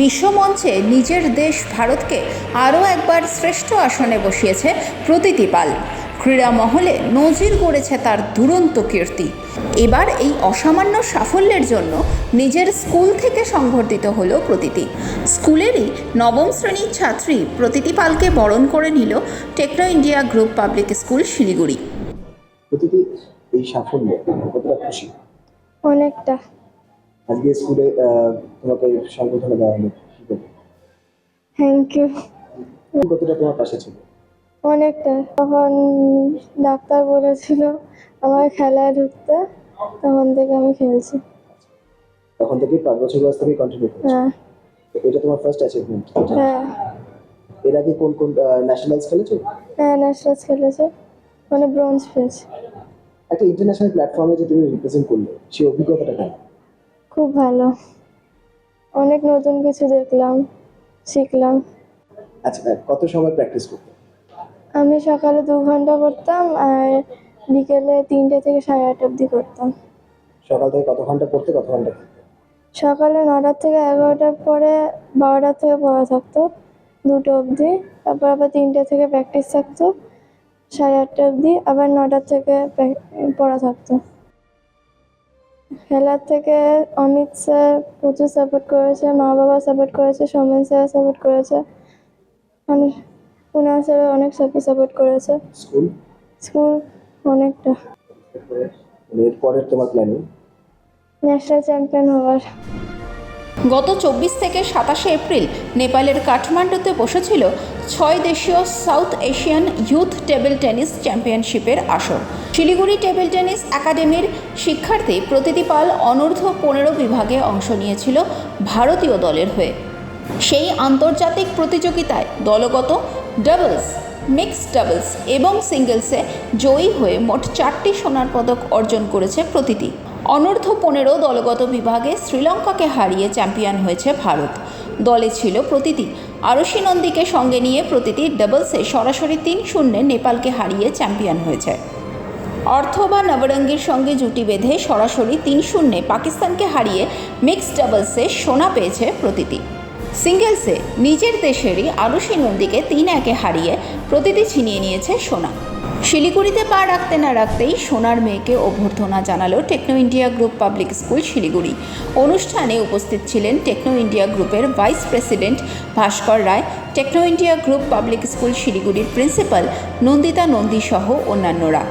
বিশ্বমঞ্চে নিজের দেশ ভারতকে আরও একবার শ্রেষ্ঠ আসনে বসিয়েছে প্রতীতি পাল। ক্রীড়া মহলে নজির গড়েছে তার দুরন্ত কীর্তি। এবার এই অসামান্য সাফল্যের জন্য নিজের স্কুল থেকে সংবর্ধিত হল প্রতীতি স্কুলেরই নবম শ্রেণির ছাত্রী প্রতীতি পালকে বরণ করে নিল Techno India group public school Siliguri. এই সাফল্য কতটা খুশি? অনেকটা। আজকে স্কুলে তোমাকে সংবর্ধনা দেওয়া হলো। থ্যাংক ইউ কতটা তোমার পাশে ছিল? অনেকটা। তখন ডাক্তার বলেছিল আমার খেলায় ঢুকতে তখন থেকে আমি খেলছি। তখন থেকে পাঁচ বছর বয়স থেকে কন্টিনিউ করছ? হ্যাঁ। এটা তোমার ফার্স্ট অ্যাচিভমেন্ট হ্যাঁ। এর আগে কোন কোন ন্যাশনালস খেলেছো? হ্যাঁ ন্যাশনালস খেলেছে। মানে ব্রোঞ্জ পেয়েছে। একটা ইন্টারন্যাশনাল প্ল্যাটফর্মে যে তুমি রিপ্রেজেন্ট করলে সেই অভিজ্ঞতাটা কেমন? খুব ভালো। অনেক নতুন কিছু দেখলাম শিখলাম। আচ্ছা কত সময় প্র্যাকটিস করতে? আমি সকালে দু ঘণ্টা করতাম আর বিকেলে তিনটে থেকে সাড়ে আটটা অবধি করতাম। সকাল থেকে কত ঘণ্টা পড়তে কত ঘণ্টা সকালে নটার থেকে এগারোটার পরে বারোটার থেকে পড়া থাকতো দুটো অবধি। তারপর আবার তিনটে থেকে প্র্যাকটিস থাকতো সাড়ে আটটা অবধি। আবার নটার থেকে পড়া থাকতো। খেলার থেকে অমিত স্যার প্রচুর সাপোর্ট করেছে মা বাবা সাপোর্ট করেছে সৌমেন স্যার সাপোর্ট করেছে আমি কুনাল স্যার অনেক সাপোর্ট করেছে। স্কুল? স্কুল অনেকটা। এরপরে? তোমার প্ল্যানিং ন্যাশনাল চ্যাম্পিয়ন হওয়ার। গত চব্বিশ থেকে সাতাশে এপ্রিল নেপালের কাঠমান্ডুতে বসেছিল ছয় দেশীয় south Asian youth table tennis চ্যাম্পিয়নশিপের আসর। শিলিগুড়ি টেবিল টেনিস একাডেমির শিক্ষার্থী প্রতিটি পাল অনূর্ধ্ব পনেরো বিভাগে অংশ নিয়েছিল ভারতীয় দলের হয়ে। সেই আন্তর্জাতিক প্রতিযোগিতায় দলগত ডাবলস মিক্সড ডাবলস এবং সিঙ্গেলসে জয়ী হয়ে মোট চারটি সোনার পদক অর্জন করেছে প্রতিটি অনূর্ধ্ব পনেরো দলগত বিভাগে শ্রীলঙ্কাকে হারিয়ে চ্যাম্পিয়ন হয়েছে ভারত। দলে ছিল প্রতিটি আরশি নন্দীকে সঙ্গে নিয়ে প্রতিটি ডাবলসে সরাসরি তিন শূন্যে নেপালকে হারিয়ে চ্যাম্পিয়ন হয়েছে। অর্থ বা নবরঙ্গের সঙ্গে জুটি বেঁধে সরাসরি তিন শূন্যে পাকিস্তানকে হারিয়ে মিক্সড ডাবলসে সোনা পেয়েছে প্রতিটি সিঙ্গেলসে নিজের দেশেরই আরুষি নন্দীকে তিন একে হারিয়ে প্রতিটি ছিনিয়ে নিয়েছে সোনা। শিলিগুড়িতে পা রাখতে না রাখতেই সোনার মেয়েকে অভ্যর্থনা জানালো Techno India group public school Siliguri. অনুষ্ঠানে উপস্থিত ছিলেন টেকনো ইন্ডিয়া গ্রুপের vice president Bhaskar Roy, Techno India group public school শিলিগুড়ির প্রিন্সিপাল নন্দিতা নন্দী সহ অন্যান্যরা।